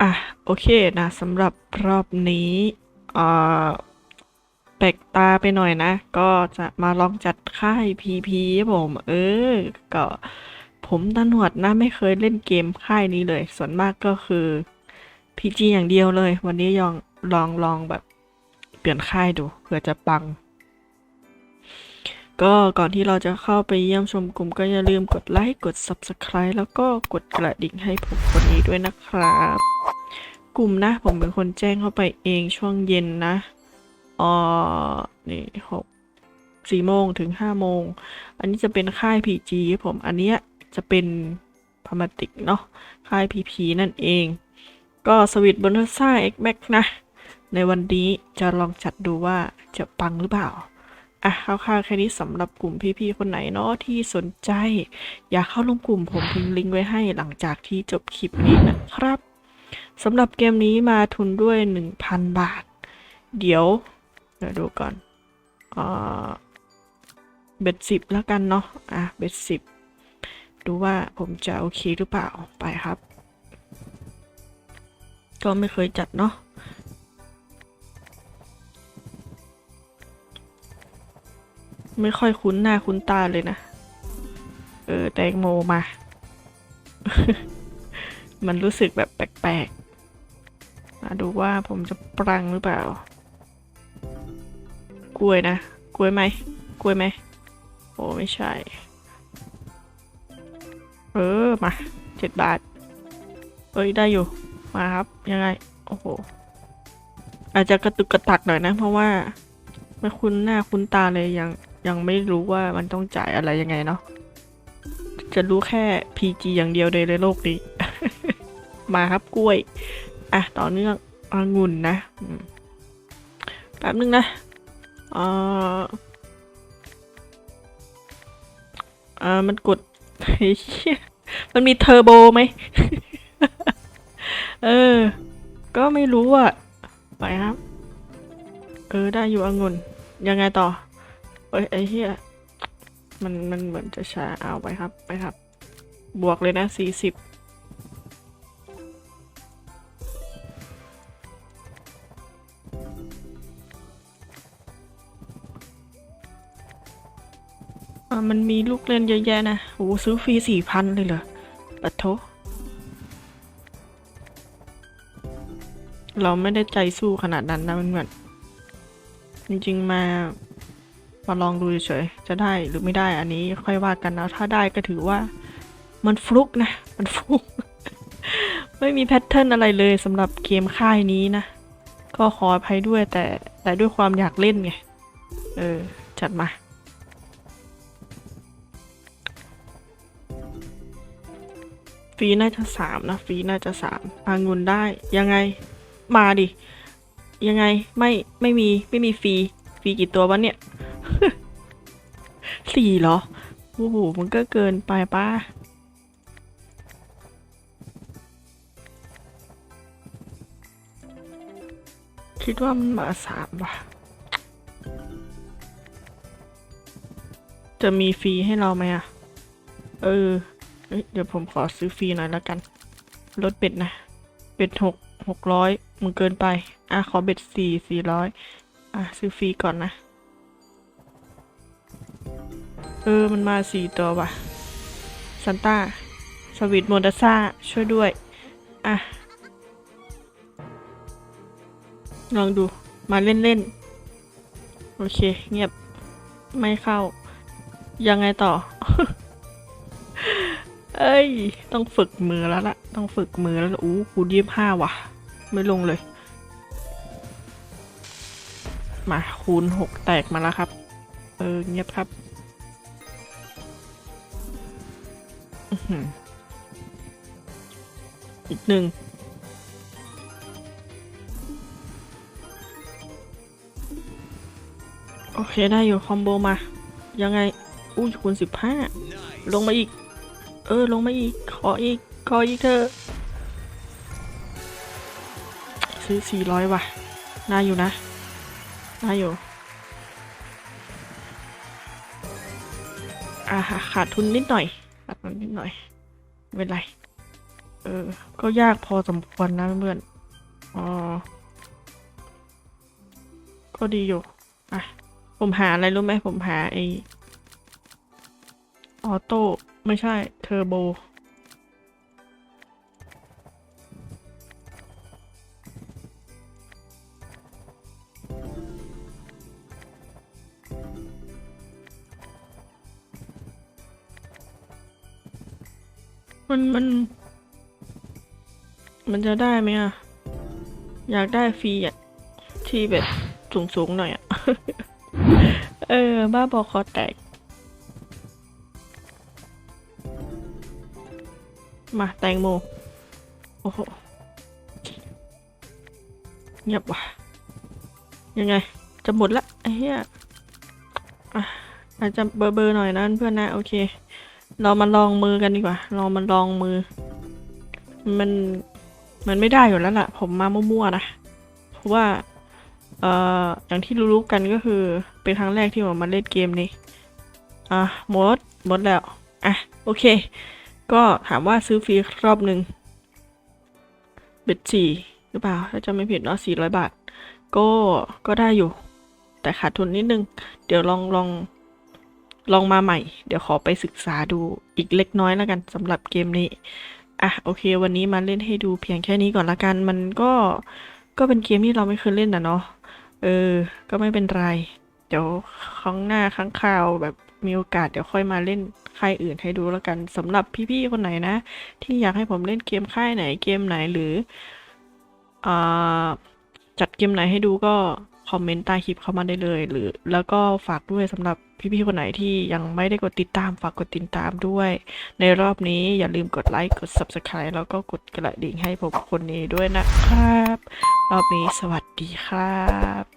อะ โอเคนะสำหรับรอบนี้เอ่อแปลกตาไปหน่อยนะ ก็จะมาลองจัดค่าย PP ครับผม เออ ก็ผมตาหนวดนะ ไม่เคยเล่นเกมค่ายนี้เลย ส่วนมากก็คือ PG อย่างเดียวเลย วันนี้ลองลองลองแบบเปลี่ยนค่ายดูเผื่อจะปัง ก็ก่อนที่เราจะเข้าไปเยี่ยมชมกลุ่มก็อย่าลืมกดไลค์ กด Subscribe แล้วก็กดกระดิ่งให้ผมคนนี้ด้วยนะครับ กลุ่มนะ ผมเป็นคนแจ้งเข้าไปเองช่วงเย็นนะอ๋อนี่หกสี่โมงถึงห้าโมง อันนี้จะเป็นค่าย PG ครับผม อันเนี้ยจะเป็นพามาติกเนาะ ค่าย PP นั่นเอง ก็สวิตบนซ่า X Max นะ ในวันนี้จะลองจัดดูว่าจะปังหรือเปล่า อะคร่าวๆแค่นี้สำหรับกลุ่มพี่ๆคนไหนเนาะที่สนใจ อยากเข้าร่วมกลุ่มผมทิ้งลิงก์ไว้ให้หลังจากที่จบคลิปนี้นะครับสำหรับเกมนี้มาทุนด้วย 1,000 บาท เดี๋ยวเดี๋ยวดูก่อนอ่าเบ็ดสิบแล้วกันเนาะอะเบ็ดสิบดูว่าผมจะโอเคหรือเปล่าไปครับ ก็ไม่เคยจัดเนาะ ไม่ค่อยคุ้นหน้าคุ้นตาเลยนะ เออ แตงโมมา มันรู้สึกแบบแปลกๆ มาดูว่าผมจะปรังหรือเปล่า กล้วยนะ กล้วยไหม กล้วยไหม โอ้ไม่ใช่ เออ มาเจ็ดบาท เอ้ย ได้อยู่ มาครับ ยังไง โอ้โห อาจจะกระตุกกระตักหน่อยนะ เพราะว่าไม่คุ้นหน้าคุ้นตาเลยยัง ยังไม่รู้ว่ามันต้องจ่ายอะไรยังไงเนาะจะรู้แค่ PG อย่างเดียวเลยในโลกนี้ มาครับกล้วย อะ ต่อเนื่ององุ่นนะแป๊บนึงนะเอ่อเอ่อมันกดเหี้ยมันมีเทอร์โบไหม เออ ก็ไม่รู้อะ ไปครับ เออ ได้อยู่องุ่นยังไงต่อ อ้ยไอ้เหี้ยมันมันเหมือนจะช้าเอาไปครับ ไปครับ บวกเลยนะสี่สิบมันมีลูกเล่นเยอะแยะนะโหซื้อฟรีสี่พันเลยเหรอปัดโทเราไม่ได้ใจสู้ขนาดนั้นนะมันเหมือนจริง ๆ มา มาลองดูเฉยๆจะได้หรือไม่ได้อันนี้ค่อยว่ากันนะถ้าได้ก็ถือว่ามันฟลุกนะ มันฟลุก ไม่มีแพทเทิร์นอะไรเลยสำหรับเกมค่ายนี้นะ ก็ขออภัยด้วยแต่แต่ด้วยความอยากเล่นไง เออ จัดมา ฟีน่าจะสามนะ ฟีน่าจะสามอางุนได้ยังไงมาดิ ยังไงไม่ไม่มีไม่มีฟี ฟีกี่ตัววะเนี่ย สี่เหรอ โอ้โห มันก็เกินไปป้าคิดว่ามันมาสามว่ะ จะมีฟรีให้เราไหมอะ เออ เดี๋ยวผมขอซื้อฟรีหน่อยแล้วกัน ลดเบ็ดนะเบ็ดหกหกร้อยมึงเกินไป อะ ขอเบ็ดสี่สี่ร้อยอะ ซื้อฟรีก่อนนะ เออ มันมาสี่ตัวว่ะซันต้า สวิตโมดาซ่า ช่วยด้วย อะ ลองดู มาเล่นๆ โอเค เงียบ ไม่เข้า ยังไงต่อ เอ้ย ต้องฝึกมือแล้วล่ะ ต้องฝึกมือแล้วล่ะ อู้คูยี่ห้าว่ะ ไม่ลงเลย มาคูณหกแตกมาแล้วครับ เออ เงียบครับ อีกหนึ่งโอเคได้อยู่คอมโบมา ยังไงอุ้ยคูณสิบห้าลงมาอีก เออ ลงมาอีก ขออีก ขออีกเถอซื้อสี่ร้อยว่ะ น่าอยู่นะ น่าอยู่อ่าขาดทุนนิดหน่อย อัดมันนิดหน่อยไม่เป็นไร เออ ก็ยากพอสมควรนะเพื่อนอ๋อ ก็ดีอยู่ อะ ผมหาอะไรรู้ไหมผมหาไอออโต้ไม่ใช่เทอร์โบ มันมัน มันจะได้ไหมอะ อยากได้ฟรีอะ ที่แบบสูงสูงๆหน่อยอะ เออ บ้าบอคอแตก มาแตงโม โอ้โหเงียบว่ะ ยังไง จะหมดละไอ้เหี้ยอะอาจจะเบอร์เบอร์หน่อยนะเพื่อนนะ โอเค เรามาลองมือกันดีกว่า เรามาลองมือ มันมันไม่ได้อยู่แล้วล่ะ ผมมามั่วๆนะ เพราะว่า เอ่อ อย่างที่รู้ๆกันก็คือ เป็นครั้งแรกที่ผมมาเล่นเกมนี้ อะหมดหมดแล้ว อะ โอเค ก็ถามว่าซื้อฟรีรอบหนึ่งเบ็ดสี่หรือเปล่า ถ้าจำไม่ผิดเนาะสี่ร้อยบาท ก็ ก็ได้อยู่ แต่ขาดทุนนิดนึง เดี๋ยวลองลอง ลองมาใหม่ เดี๋ยวขอไปศึกษาดูอีกเล็กน้อยแล้วกันสำหรับเกมนี้ อะโอเค วันนี้มาเล่นให้ดูเพียงแค่นี้ก่อนละกัน มันก็ก็เป็นเกมที่เราไม่เคยเล่นนะเนาะ เออ ก็ไม่เป็นไร เดี๋ยวครั้งหน้าครั้งคราวแบบมีโอกาสเดี๋ยวค่อยมาเล่นค่ายอื่นให้ดูแล้วกันสำหรับพี่ๆคนไหนนะ ที่อยากให้ผมเล่นเกมค่ายไหนเกมไหนหรืออจัดเกมไหนให้ดูก็ คอมเมนต์ใต้คลิปเข้ามาได้เลย หรือ แล้วก็ฝากด้วยสำหรับพี่ๆคนไหนที่ยังไม่ได้กดติดตามฝากกดติดตามด้วย ในรอบนี้อย่าลืมกดไลค์กด Subscribe แล้วก็กดกระดิ่งให้ผมคนนี้ด้วยนะครับ รอบนี้สวัสดีครับ